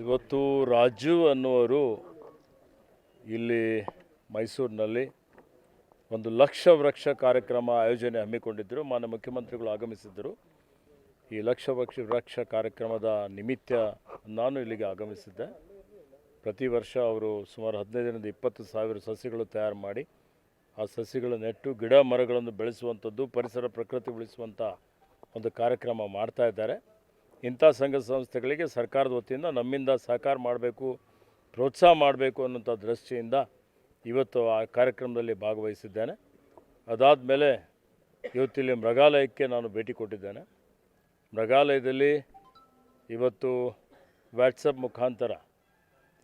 ಇವತ್ತು ರಾಜು ಅನ್ನುವರು ಇಲ್ಲಿ ಮೈಸೂರಿನಲ್ಲಿ ಒಂದು ಲಕ್ಷ ವೃಕ್ಷ ಕಾರ್ಯಕ್ರಮ ಆಯೋಜನೆ ಹಮ್ಮಿಕೊಂಡಿದ್ದರು. ಮಾನ್ಯ ಮುಖ್ಯಮಂತ್ರಿಗಳು ಆಗಮಿಸಿದ್ದರು. ಈ ಲಕ್ಷ ವೃಕ್ಷ ವೃಕ್ಷ ಕಾರ್ಯಕ್ರಮದ ನಿಮಿತ್ತ ನಾನು ಇಲ್ಲಿಗೆ ಆಗಮಿಸಿದ್ದೆ. ಪ್ರತಿ ವರ್ಷ ಅವರು ಸುಮಾರು ಹದಿನೈದರಿಂದ ಇಪ್ಪತ್ತು ಸಾವಿರ ಸಸಿಗಳು ತಯಾರು ಮಾಡಿ, ಆ ಸಸಿಗಳು ನೆಟ್ಟು ಗಿಡ ಮರಗಳನ್ನು ಬೆಳೆಸುವಂಥದ್ದು, ಪರಿಸರ ಪ್ರಕೃತಿ ಉಳಿಸುವಂಥ ಒಂದು ಕಾರ್ಯಕ್ರಮ ಮಾಡ್ತಾ ಇದ್ದಾರೆ. ಇಂಥ ಸಂಘ ಸಂಸ್ಥೆಗಳಿಗೆ ಸರ್ಕಾರದ ವತಿಯಿಂದ ನಮ್ಮಿಂದ ಸಹಕಾರ ಮಾಡಬೇಕು, ಪ್ರೋತ್ಸಾಹ ಮಾಡಬೇಕು ಅನ್ನೋಂಥ ದೃಷ್ಟಿಯಿಂದ ಇವತ್ತು ಆ ಕಾರ್ಯಕ್ರಮದಲ್ಲಿ ಭಾಗವಹಿಸಿದ್ದೇನೆ. ಅದಾದ ಮೇಲೆ ಇವತ್ತಿಲ್ಲಿ ಮೃಗಾಲಯಕ್ಕೆ ನಾನು ಭೇಟಿ ಕೊಟ್ಟಿದ್ದೇನೆ. ಮೃಗಾಲಯದಲ್ಲಿ ಇವತ್ತು ವ್ಯಾಟ್ಸಪ್ ಮುಖಾಂತರ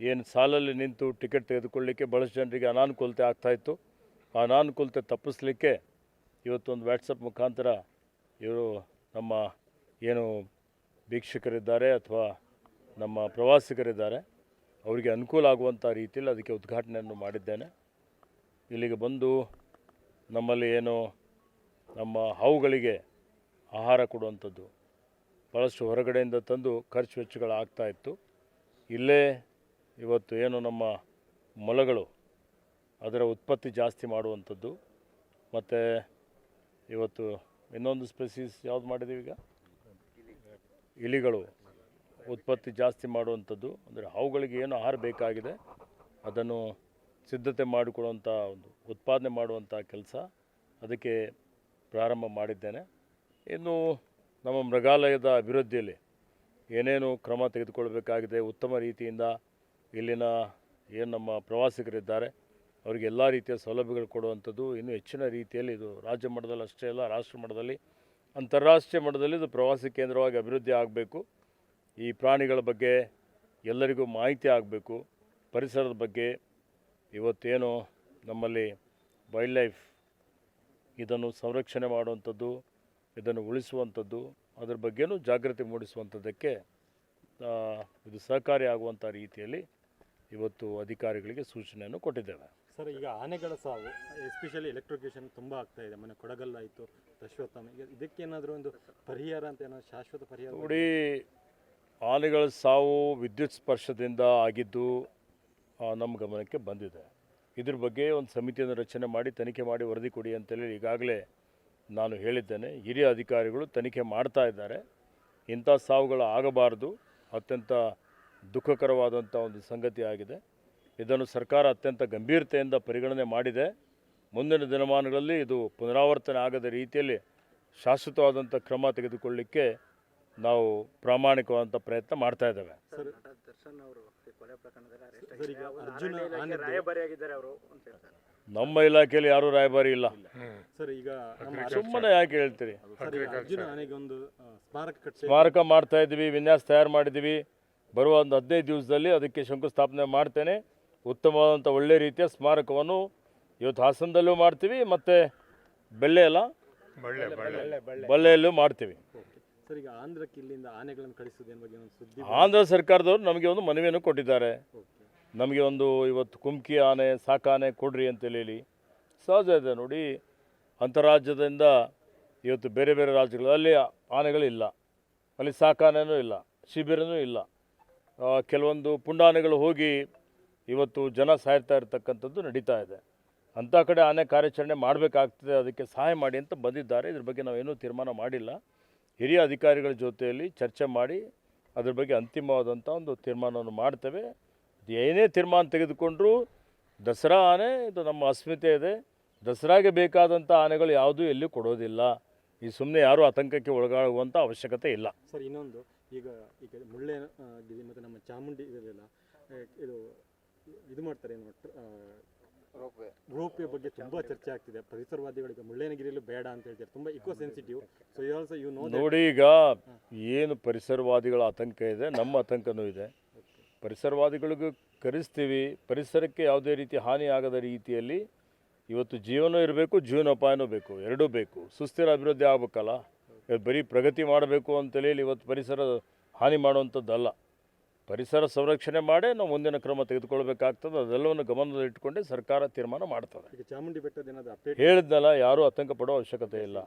ಏನು ಸಾಲಲ್ಲಿ ನಿಂತು ಟಿಕೆಟ್ ತೆಗೆದುಕೊಳ್ಳಿಕ್ಕೆ ಭಾಳಷ್ಟು ಜನರಿಗೆ ಅನಾನುಕೂಲತೆ ಆಗ್ತಾಯಿತ್ತು ಆ ಅನಾನುಕೂಲತೆ ತಪ್ಪಿಸ್ಲಿಕ್ಕೆ ಇವತ್ತೊಂದು ವ್ಯಾಟ್ಸಪ್ ಮುಖಾಂತರ ಇವರು ನಮ್ಮ ಏನು ಭಿಕ್ಷುಕರಿದ್ದಾರೆ ಅಥವಾ ನಮ್ಮ ಪ್ರವಾಸಿಗರಿದ್ದಾರೆ, ಅವರಿಗೆ ಅನುಕೂಲ ಆಗುವಂಥ ರೀತಿಯಲ್ಲಿ ಅದಕ್ಕೆ ಉದ್ಘಾಟನೆಯನ್ನು ಮಾಡಿದ್ದೇನೆ. ಇಲ್ಲಿಗೆ ಬಂದು ನಮ್ಮಲ್ಲಿ ಏನು ನಮ್ಮ ಹಾವುಗಳಿಗೆ ಆಹಾರ ಕೊಡುವಂಥದ್ದು ಭಾಳಷ್ಟು ಹೊರಗಡೆಯಿಂದ ತಂದು ಖರ್ಚು ವೆಚ್ಚಗಳು ಇತ್ತು. ಇಲ್ಲೇ ಇವತ್ತು ಏನು ನಮ್ಮ ಮೊಲಗಳು ಅದರ ಉತ್ಪತ್ತಿ ಜಾಸ್ತಿ ಮಾಡುವಂಥದ್ದು. ಮತ್ತು ಇವತ್ತು ಇನ್ನೊಂದು ಸ್ಪೆಸೀಸ್ ಯಾವ್ದು ಮಾಡಿದ್ದೀವಿ ಈಗ? ಇಲಿಗಳು ಉತ್ಪತ್ತಿ ಜಾಸ್ತಿ ಮಾಡುವಂಥದ್ದು, ಅಂದರೆ ಅವುಗಳಿಗೆ ಏನು ಆಹಾರ ಬೇಕಾಗಿದೆ, ಅದನ್ನು ಸಿದ್ಧತೆ ಮಾಡಿಕೊಡುವಂಥ ಒಂದು ಉತ್ಪಾದನೆ ಮಾಡುವಂಥ ಕೆಲಸ ಅದಕ್ಕೆ ಪ್ರಾರಂಭ ಮಾಡಿದ್ದೇನೆ. ಇನ್ನು ನಮ್ಮ ಮೃಗಾಲಯದ ಅಭಿವೃದ್ಧಿಯಲ್ಲಿ ಏನೇನು ಕ್ರಮ ತೆಗೆದುಕೊಳ್ಬೇಕಾಗಿದೆ, ಉತ್ತಮ ರೀತಿಯಿಂದ ಇಲ್ಲಿನ ಏನು ನಮ್ಮ ಪ್ರವಾಸಿಗರಿದ್ದಾರೆ, ಅವರಿಗೆ ಎಲ್ಲ ರೀತಿಯ ಸೌಲಭ್ಯಗಳು ಕೊಡುವಂಥದ್ದು, ಇನ್ನೂ ಹೆಚ್ಚಿನ ರೀತಿಯಲ್ಲಿ ಇದು ರಾಜ್ಯ ಮಟ್ಟದಲ್ಲಿ ಅಷ್ಟೇ ಅಲ್ಲ, ರಾಷ್ಟ್ರ ಮಟ್ಟದಲ್ಲಿ ಅಂತಾರಾಷ್ಟ್ರೀಯ ಮಟ್ಟದಲ್ಲಿ ಇದು ಪ್ರವಾಸಿ ಕೇಂದ್ರವಾಗಿ ಅಭಿವೃದ್ಧಿ ಆಗಬೇಕು. ಈ ಪ್ರಾಣಿಗಳ ಬಗ್ಗೆ ಎಲ್ಲರಿಗೂ ಮಾಹಿತಿ ಆಗಬೇಕು. ಪರಿಸರದ ಬಗ್ಗೆ ಇವತ್ತೇನು ನಮ್ಮಲ್ಲಿ ವೈಲ್ಡ್ ಲೈಫ್ ಇದನ್ನು ಸಂರಕ್ಷಣೆ ಮಾಡುವಂಥದ್ದು, ಇದನ್ನು ಉಳಿಸುವಂಥದ್ದು, ಅದ್ರ ಬಗ್ಗೆನೂ ಜಾಗೃತಿ ಮೂಡಿಸುವಂಥದ್ದಕ್ಕೆ ಇದು ಸಹಕಾರಿ ಆಗುವಂಥ ರೀತಿಯಲ್ಲಿ ಇವತ್ತು ಅಧಿಕಾರಿಗಳಿಗೆ ಸೂಚನೆಯನ್ನು ಕೊಟ್ಟಿದ್ದೇವೆ. ಸರ್ ಈಗ ಆನೆಗಳ ಸಾವು ಎಸ್ಪೆಷಲಿ ಎಲೆಕ್ಟ್ರಿಕೇಶನ್ ತುಂಬ ಆಗ್ತಾ ಇದೆ. ಮೊನ್ನೆ ಕೊಡಗಲ್ಲಾಯಿತು ಅಶ್ವತ್ಥಾಮ ಈಗ ಇದಕ್ಕೇನಾದರೂ ಒಂದು ಪರಿಹಾರ ಅಂತ ಏನೋ ಶಾಶ್ವತ ಪರಿಹಾರ ನೋಡಿ ಆನೆಗಳ ಸಾವು ವಿದ್ಯುತ್ ಸ್ಪರ್ಶದಿಂದ ಆಗಿದ್ದು ನಮ್ಮ ಗಮನಕ್ಕೆ ಬಂದಿದೆ. ಇದ್ರ ಬಗ್ಗೆ ಒಂದು ಸಮಿತಿಯನ್ನು ರಚನೆ ಮಾಡಿ ತನಿಖೆ ಮಾಡಿ ವರದಿ ಕೊಡಿ ಅಂತೇಳಿ ಈಗಾಗಲೇ ನಾನು ಹೇಳಿದ್ದೇನೆ. ಹಿರಿಯ ಅಧಿಕಾರಿಗಳು ತನಿಖೆ ಮಾಡ್ತಾ ಇದ್ದಾರೆ. ಇಂಥ ಸಾವುಗಳು ಆಗಬಾರ್ದು. ಅತ್ಯಂತ ದುಃಖಕರವಾದಂಥ ಒಂದು ಸಂಗತಿ ಆಗಿದೆ. ಇದನ್ನು ಸರ್ಕಾರ ಅತ್ಯಂತ ಗಂಭೀರತೆಯಿಂದ ಪರಿಗಣನೆ ಮಾಡಿದೆ. ಮುಂದಿನ ದಿನಮಾನಗಳಲ್ಲಿ ಇದು ಪುನರಾವರ್ತನೆ ಆಗದ ರೀತಿಯಲ್ಲಿ ಶಾಶ್ವತವಾದಂಥ ಕ್ರಮ ತೆಗೆದುಕೊಳ್ಳಿಕ್ಕೆ ನಾವು ಪ್ರಾಮಾಣಿಕವಾದಂಥ ಪ್ರಯತ್ನ ಮಾಡ್ತಾ ಇದ್ದೇವೆ. ನಮ್ಮ ಇಲಾಖೆಯಲ್ಲಿ ಯಾರೂ ರಾಯಭಾರಿ ಇಲ್ಲ. ಸರ್ ಈಗ ನಮ್ಮ ಸುಮ್ಮನೆ ಯಾಕೆ ಹೇಳ್ತೀರಿ? ಸ್ಮಾರಕ ಮಾಡ್ತಾ ಇದ್ದೀವಿ ವಿನ್ಯಾಸ ತಯಾರು ಮಾಡಿದ್ದೀವಿ. ಬರುವ ಒಂದು ಹದಿನೈದು ದಿವಸದಲ್ಲಿ ಅದಕ್ಕೆ ಶಂಕುಸ್ಥಾಪನೆ ಮಾಡ್ತೇನೆ. ಉತ್ತಮವಾದಂಥ ಒಳ್ಳೆ ರೀತಿಯ ಸ್ಮಾರಕವನ್ನು ಇವತ್ತು ಹಾಸನದಲ್ಲೂ ಮಾಡ್ತೀವಿ ಮತ್ತು ಬೆಳ್ಳೆ ಅಲ್ಲ? ಬಳ್ಳೆಯಲ್ಲೂ ಮಾಡ್ತೀವಿ. ಸರ್ ಈಗ ಆಂಧ್ರಕ್ಕೆ ಇಲ್ಲಿಂದ ಆನೆಗಳನ್ನು ಕಳಿಸೋದೇನು ಬಗ್ಗೆ ಒಂದು ಸುದ್ದಿ ಆಂಧ್ರ ಸರ್ಕಾರದವರು ನಮಗೆ ಒಂದು ಮನವಿಯನ್ನು ಕೊಟ್ಟಿದ್ದಾರೆ. ನಮಗೆ ಒಂದು ಇವತ್ತು ಕುಮ್ಕಿ ಆನೆ ಸಾಕಾನೆ ಕೊಡ್ರಿ ಅಂತೇಳಿ ಹೇಳಿ. ಸಹಜ ಇದೆ ನೋಡಿ. ಅಂತರಾಜ್ಯದಿಂದ ಇವತ್ತು ಬೇರೆ ಬೇರೆ ರಾಜ್ಯಗಳು ಅಲ್ಲಿ ಆನೆಗಳಿಲ್ಲ. ಅಲ್ಲಿ ಸಾಕಾನೆನೂ ಇಲ್ಲ ಶಿಬಿರನೂ ಇಲ್ಲ. ಕೆಲವೊಂದು ಪುಂಡಾನೆಗಳು ಹೋಗಿ ಇವತ್ತು ಜನ ಸಾಯ್ತಾ ಇರ್ತಕ್ಕಂಥದ್ದು ನಡೀತಾ ಇದೆ. ಅಂಥ ಕಡೆ ಆನೆ ಕಾರ್ಯಾಚರಣೆ ಮಾಡಬೇಕಾಗ್ತದೆ, ಅದಕ್ಕೆ ಸಹಾಯ ಮಾಡಿ ಅಂತ ಬಂದಿದ್ದಾರೆ. ಇದ್ರ ಬಗ್ಗೆ ನಾವೇನೂ ತೀರ್ಮಾನ ಮಾಡಿಲ್ಲ. ಹಿರಿಯ ಅಧಿಕಾರಿಗಳ ಜೊತೆಯಲ್ಲಿ ಚರ್ಚೆ ಮಾಡಿ ಅದ್ರ ಬಗ್ಗೆ ಅಂತಿಮವಾದಂಥ ಒಂದು ತೀರ್ಮಾನವನ್ನು ಮಾಡ್ತೇವೆ. ಏನೇ ತೀರ್ಮಾನ ತೆಗೆದುಕೊಂಡ್ರೂ ದಸರಾ ಆನೆ, ಇದು ನಮ್ಮ ಅಸ್ಮಿತೆ ಇದೆ. ದಸರಾಗೆ ಬೇಕಾದಂಥ ಆನೆಗಳು ಯಾವುದೂ ಎಲ್ಲೂ ಕೊಡೋದಿಲ್ಲ. ಈ ಸುಮ್ಮನೆ ಯಾರೂ ಆತಂಕಕ್ಕೆ ಒಳಗಾಗುವಂಥ ಅವಶ್ಯಕತೆ ಇಲ್ಲ. ಸರ್, ಇನ್ನೊಂದು. ಈಗ ಈಗ ಮುಳ್ಳೆ ಗಿರಿ ಮತ್ತು ನಮ್ಮ ಚಾಮುಂಡಿ ಇದೆಲ್ಲ ಆ, ಇದು ಇದು ಮಾಡ್ತಾರೆ ಏನು ರೋಪ್ವೇ. ಬಗ್ಗೆ ತುಂಬಾ ಚರ್ಚೆ ಆಗ್ತಿದೆ. ಪರಿಸರವಾದಿಗಳಿಗೆ ಮುಳ್ಳಯ್ಯನಗಿರಿಯಲ್ಲೂ ಬೇಡ ಅಂತ ಹೇಳ್ತಾರೆ. ತುಂಬಾ eco sensitive so you also you know ನೋಡಿ ಈಗ ಏನು ಪರಿಸರವಾದಿಗಳ ಆತಂಕ ಇದೆ ನಮ್ಮ ಆತಂಕನೂ ಇದೆ. ಪರಿಸರವಾದಿಗಳಿಗೂ ಕರೆಸ್ತೀವಿ ಪರಿಸರಕ್ಕೆ ಯಾವುದೇ ರೀತಿ ಹಾನಿ ಆಗದ ರೀತಿಯಲ್ಲಿ ಇವತ್ತು ಜೀವನ ಇರಬೇಕು ಜೀವನೋಪಾಯನೂ ಬೇಕು ಎರಡೂ ಬೇಕು. ಸುಸ್ಥಿರ ಅಭಿವೃದ್ಧಿ ಆಗಬೇಕಲ್ಲ? ಇವತ್ತು ಬರೀ ಪ್ರಗತಿ ಮಾಡಬೇಕು ಅಂತೇಳಿ ಇವತ್ತು ಪರಿಸರ ಹಾನಿ ಮಾಡುವಂಥದ್ದಲ್ಲ. ಪರಿಸರ ಸಂರಕ್ಷಣೆ ಮಾಡೇ ನಾವು ಮುಂದಿನ ಕ್ರಮ ತೆಗೆದುಕೊಳ್ಬೇಕಾಗ್ತದೆ. ಅದೆಲ್ಲವನ್ನು ಗಮನದಲ್ಲಿಟ್ಟುಕೊಂಡೇ ಸರ್ಕಾರ ತೀರ್ಮಾನ ಮಾಡ್ತದೆ. ಚಾಮುಂಡಿ ಬೆಟ್ಟದ ಹೇಳಿದ್ನಲ್ಲ ಯಾರೂ ಆತಂಕ ಪಡೋ ಅವಶ್ಯಕತೆ ಇಲ್ಲ.